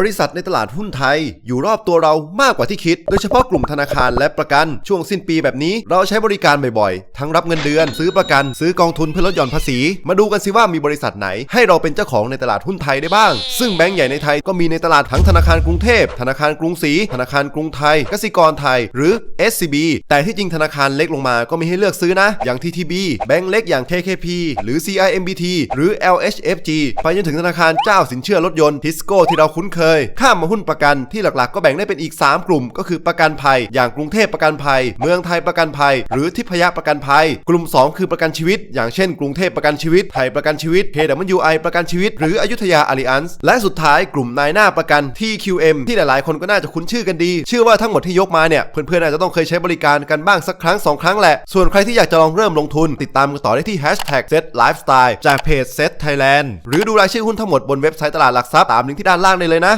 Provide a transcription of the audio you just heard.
บริษัทในตลาดหุ้นไทย อยู่รอบตัวเรามากกว่าที่คิด โดยเฉพาะกลุ่มธนาคารและประกันช่วงสิ้นปีแบบนี้เราใช้บริการบ่อยๆ ทั้งรับเงินเดือน ซื้อประกัน ซื้อกองทุนเพื่อลดหย่อนภาษี มาดูกันสิว่ามีบริษัทไหน ให้เราเป็นเจ้าของในตลาดหุ้นไทยได้บ้าง ซึ่งแบงก์ใหญ่ในไทยก็มีในตลาดทั้งธนาคารกรุงเทพ ธนาคารกรุงศรีธนาคารกรุงไทยกสิกรไทย หรือ SCB แต่ที่จริงธนาคารเล็กลงมาก็มีให้เลือกซื้อนะ อย่าง TTB แบงก์เล็กอย่าง KKP หรือ CIMBT หรือ LHFG ไปจนถึงธนาคารเจ้าสินเชื่อรถยนต์ทิสโก้ที่เราคุ้นเคยข้ามมาหุ้นประกันที่หลักๆ ก็แบ่งได้เป็นอีก 3 กลุ่ม ก็คือประกันภัย อย่างกรุงเทพประกันภัย เมืองไทยประกันภัย หรือทิพยประกันภัย กลุ่ม 2 คือประกันชีวิต อย่างเช่น กรุงเทพประกันชีวิต ไทยประกันชีวิต KWI ประกันชีวิต หรืออยุธยาอาริอันส์และสุดท้ายกลุ่มนายหน้าประกัน TQM ที่หลายๆ คนก็น่าจะคุ้นชื่อกันดี เชื่อว่าทั้งหมดที่ยกมาเนี่ยเพื่อนๆอาจจะต้องเคยใช้บริการกันบ้างสักครั้งสองครั้งแหละ ส่วนใครที่อยากจะลองเริ่มลงทุน ติดตามกันต่อได้ที่ hashtag set lifestyle จากเพจ set thailand หรือดูรายชื่อหุ้นทั้งหมดบนเว็บไซต์ตลาดหลักทรัพย์ตามลิงก์ที่ด้านล่างได้เลยนะ